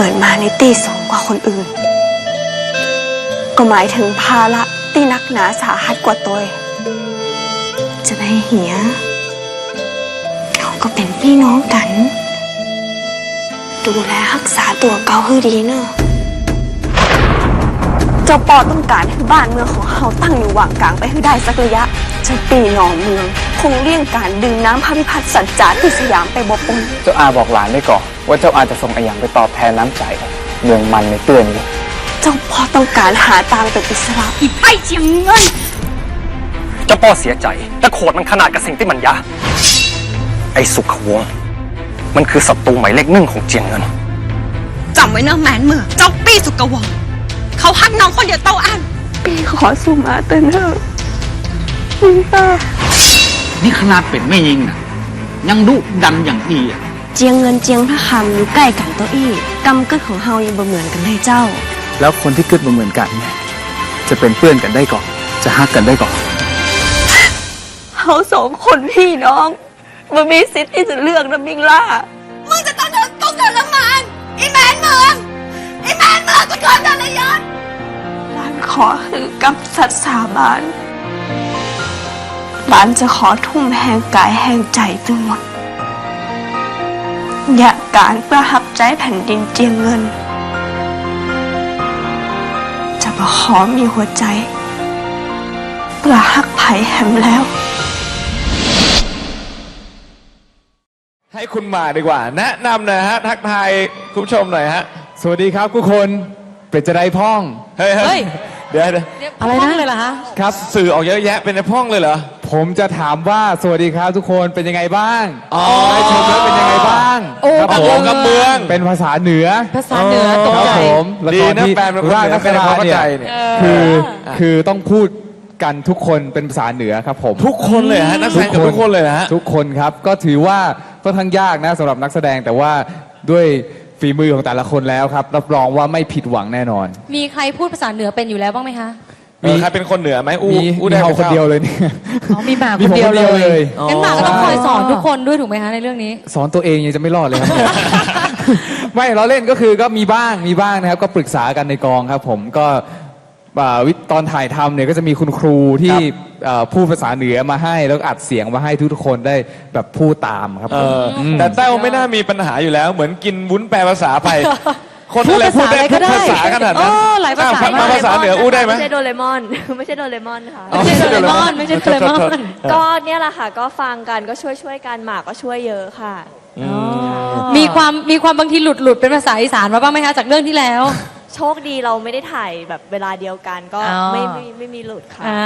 เกิดมาในตีสองกว่าคนอื่น ก็หมายถึงภาระที่นักหนาสาหัสกว่าตัวจะได้เหียเราก็เป็นพี่น้องกัน ดูแลรักษาตัวเกาให้ดีเนอะเจ้าปอต้องการให้บ้านเมืองของเราตั้งอยู่หว่างกลางไปให้ได้สักระยะเจ้าปีหนองเมือง คงเลี่ยงการดึงน้ำพระพิพัฒน์สัจจาที่สยามไปบปนเจ้าอาบอกหลานได้ก่อน ว่าเจ้าอาจะส่งอายังไปตอบแทนน้ำใจเมืองมันในเตือนอยู่เจ้าพ่อต้องการหาตางเป็นอิสระอีไพ่เจียงเงินเจ้าพ่อเสียใจแต่โขดมันขนาดกับสิ่งที่มันยะ ไอ้สุขวงศ์มันคือศัตรูหมายเลขหนึ่งของเจียงเงิน จำไว้เนอะแมนเมื่อเจ้าปี้สุกวงศ์เขาฮักน้องคนเดียวเต้าอันปีขอสุมาเตือนเถอะคุณตา นี่ขนาดเป็นแม่ยิงนะยังดุดันอย่างนี้อะเจียงเงินเจียงพระคำอยู่ใกล้กันตัวอี้กำเกิดของเฮายังบ่เหมือนกันเลยเจ้า แล้วคนที่เกิดมาเหมือนกันเนี่ยจะเป็นเพื่อนกันได้ก่อน จะฮักกันได้ก่อนเฮาสองคนพี่น้องมันมีสิทธิ์ที่จะเลือกนะมิงล่ามึงจะต้องเดินต้องเดินละมันอีแมนเมืองอีแมนเมืองกูโดนเดินละยศร้านขอคือกับสัตว์สาบานร้านจะขอทุ่มแห่งกายแห่งใจทั้งหมด อยากการเพื่อหับใจแผ่นดินเจียงเงิน จะมาขอมีหัวใจ เพื่อหักไผ่แหมแล้ว ให้คุณมาดีกว่า แนะนำหน่อยฮะ ทักทายคุณผู้ชมหน่อยฮะ สวัสดีครับทุกคนเป็ดจะได้พ่อง เฮ้ยเฮ้ยเดี๋ยวเดี๋ยวอะไรนะเลยล่ะฮะ ครับ สื่อออกเยอะแยะเป็นในพ่องเลยเหรอ ผมจะถามว่าสวัสดีครับทุกคนเป็นยังไงบ้างอ๋อได้ชมแล้วเป็นยังไงบ้างโอ้ครับกับผวงมกับเมืองเป็นภาษาเหนือภาษาเหนือตกครับใจผมละดีครนะที่แปลเป็นคนร่างเหนืนัอกเป็นความเข้าเนี่ยใจเนี่ยคือคือต้องพูดกันทุกคนเป็นภาษาเหนือครับผม ทุกคนเลยฮะนักแสดงกับทุกคนเลยนะฮะทุกคนครับก็ถือว่าค่อนข้างยากนะสำหรับนักแสดงแต่ว่าด้วยฝีมือของแต่ละคนแล้วครับรับรองว่าไม่ผิดหวังแน่นอน มีใครพูดภาษาเหนือเป็นอยู่แล้วบ้างไหมคะ เออใครเป็นคนเหนือไหมอู้มีอู้มีได้เฮาไหมคนเดียวเลยเนี่ย อ๋อมีหมามีคนผมเดียวคนเดียวเลยงั้นหมาก็ต้องคอยสอนทุกคนด้วยถูกไหมคะในเรื่องนี้ สอนตัวเองยังจะไม่รอดเลยครับ ไม่เราเล่นก็คือก็มีบ้างมีบ้างนะครับ ก็ปรึกษากันในกองครับ ผมก็อ่าวิตอนถ่ายทำเนี่ยก็จะมีคุณครูที่เอ่อพูดภาษาเหนือมาให้แล้วก็อัดเสียงมาให้ทุกๆคนได้แบบพูดตามครับเอผมอแต่แต้วไม่น่ามีปัญหาอยู่แล้ว เหมือนกินวุ้นแปลภาษาไป คนอะไรพูพูดดได้ภาทุกษาอะไรก็ได้ภาษาขนาดนั้นโอ้หลายภาษาอ้วมาภาษาเหนืออู้ได้ไหม ไม่ใช่โดเรมอน ไม่ใช่โดเรมอนค่ะ อ๋อ ไม่ใช่โดเรมอนไม่ใช่โดเรมอน ก็เนี่ยแหละค่ะ ก็ฟังกันก็ช่วยช่วยๆกันหมากก็ช่วยเยอะค่ะ มีความมีความบางทีหลุดหลุดเป็นภาษาอีสานมาบ้างไหมคะจากเรื่องที่แล้ว โชคดีเราไม่ได้ถ่ายแบบเวลาเดียวกันก็อ๋อ ไม่ไม่ไม่มีหลุดค่ะอ่า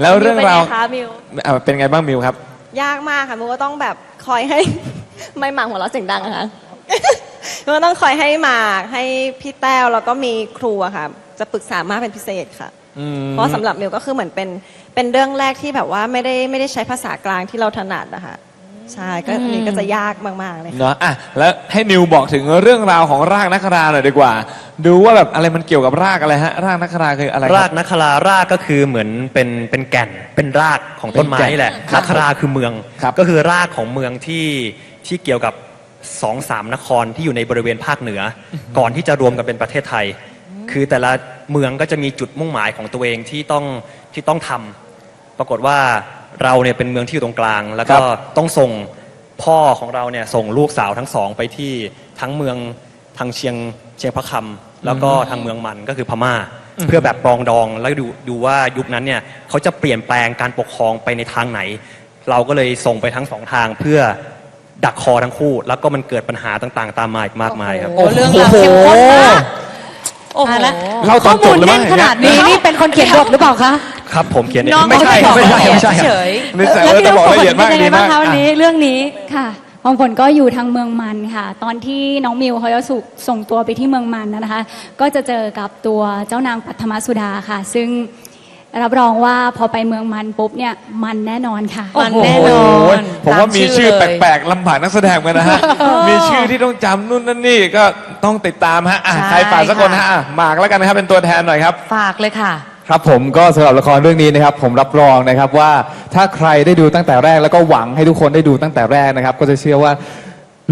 แล้วเรื่องราวมิวเป็นไงคะมิว อะเป็นไงบ้างมิวครับ ยากมากค่ะมิวก็ต้องแบบคอยให้ ไม่หมากหัวเราะเสียงดังอะค่ะมิว ก็ต้องคอยให้หมากให้พี่แต้วแล้วก็มีครูอะค่ะ จะปรึกษามากเป็นพิเศษค่ะเพราะสำหรับมิวก็คือเหมือนเป็นเป็นเรื่องแรกที่แบบว่าไม่ได้ไม่ได้ใช้ภาษากลางที่เราถนัดนะคะใช่ก็อันนี้ก็จะยากมากๆเลยค่ะ เนาะอะแล้วให้นิวบอกถึงเรื่องราวของรากนักคราหน่อยดีกว่า ดูว่าแบบอะไรมันเกี่ยวกับรากอะไรฮะ รากนักคราคืออะไรคบ รากนักครารากก็คือเหมือนเป็นเป็นแก่นเป็นรากของต้นไม้เป็นแก่นนี่แหละครับนักคราคือเมือง ครับก็คือรากของเมืองที่ที่เกี่ยวกับ สองสามนครที่อยู่ในบริเวณภาคเหนืออก่อนที่จะรวมกันเป็นประเทศไทย คือแต่ละเมืองก็จะมีจุดมุ่งหมายของตัวเองที่ต้องที่ต้องทำปรากฏว่าเราเนี่ยเป็นเมืองที่อยู่ตรงกลาง แล้วก็ต้องส่งพ่อของเราเนี่ยส่งลูกสาวทั้งสองไปที่ทั้งเมืองทางเชียงเชียงพระคำแล้วก็ทางเมืองมันก็คือพม่า เพื่อแบบปรองดองแล้วดูดูว่ายุคนั้นเนี่ยเขาจะเปลี่ยนแปลงการปกครองไปในทางไหน เราก็เลยส่งไปทั้งสองทางเพื่อ ดักคอทั้งคู่ แล้วก็มันเกิดปัญหาต่างๆ ตามมาอีกมากมายครับ โอ้เรื่องราวเข้มข้นมากโอ้โหเล่าตอนจบเลยข้มั้มูงแน่นขนาดนี้นี่เป็นคนเขียนบทหรือเปล่าคะ ครับผมเขียนเองน้องไม่ใช่เขาไม่ใช่บอกไม่ใช่เฉยนี่แสดงแล้วว่าพี่จะน้ำบอกฝนละเอียดเป็นมากยังไงดีบ้างมากคะวันนี้เรื่องนี้ ค่ะของผลก็อยู่ทางเมืองมันค่ะ ตอนที่น้องมิวเขาจะสุส่งตัวไปที่เมืองมันนะคะ ก็จะเจอกับตัวเจ้านางปัทมสุดาค่ะ ซึ่ง รับรองว่าพอไปเมืองมันปุ๊บเนี่ยมันแน่นอนค่ะ มันแน่นอโอ้ยนผมว่ามีตชื่อเลยแปลกๆลำบากนักแสดงเหมือนกันนะฮะ มีชื่อที่ต้องจำนู่นนั่นนี่ก็ต้องติดตามฮะอะใช่ใครฝากสักคนค่ะฮะอะหมากแล้วกันนะครับเป็นตัวแทนหน่อยครับ ฝากเลยค่ะ ครับผมก็สำหรับละครเรื่องนี้นะครับ ผมรับรองนะครับว่าถ้าใครได้ดูตั้งแต่แรกแล้วก็หวังให้ทุกคนได้ดูตั้งแต่แรกนะครับ ก็จะเชื่อว่า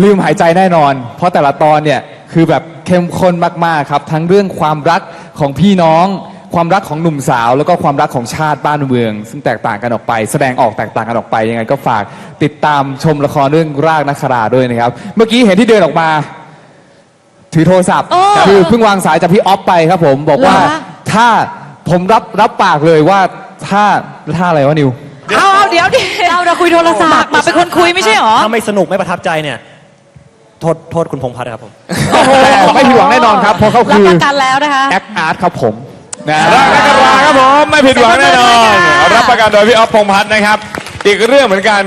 ลืมหายใจแน่นอน เพราะแต่ละตอนเนี่ยคือแบบเข้มข้นมากๆครับ ทั้งเรื่องความรักของพี่น้อง ความรักของหนุ่มสาว แล้วก็ความรักของชาติบ้านเมือง ซึ่งแตกต่างกันออกไป แสดงออกแตกต่างกันออกไปยังไงก็ฝากติดตามชมละครเรื่องรากนักคราด้วยนะครับ เมื่อกี้เห็นที่เดินออกมา ถือโทรศัพท์โอ้คือเพิ่งวางสายจากพี่ออฟไปครับผมบอกว่าเหรอถ้าผมรับรับปากเลยว่าถ้าถ้าอะไรวะนิว เอาเอาเดี๋ยวดิเราเราคุยโทรศัพท์มาเป็นคนคุยไม่ใช่เหรอ ถ้าไม่สนุกไม่ประทับใจเนี่ย โทษโทษคุณพงษ์พัฒน์ครับผม แต่ไม่ผิดหวังแน่นอนครับเพราะเขารับคือ ประกันแล้วนะคะ แอคอาร์ตครับผม นะรักนักราครับผม ไม่ผิดหวังแน่นอน รับประกันโดยพี่ออฟพงษ์พัฒน์นะครับ อีกเรื่องเหมือนกัน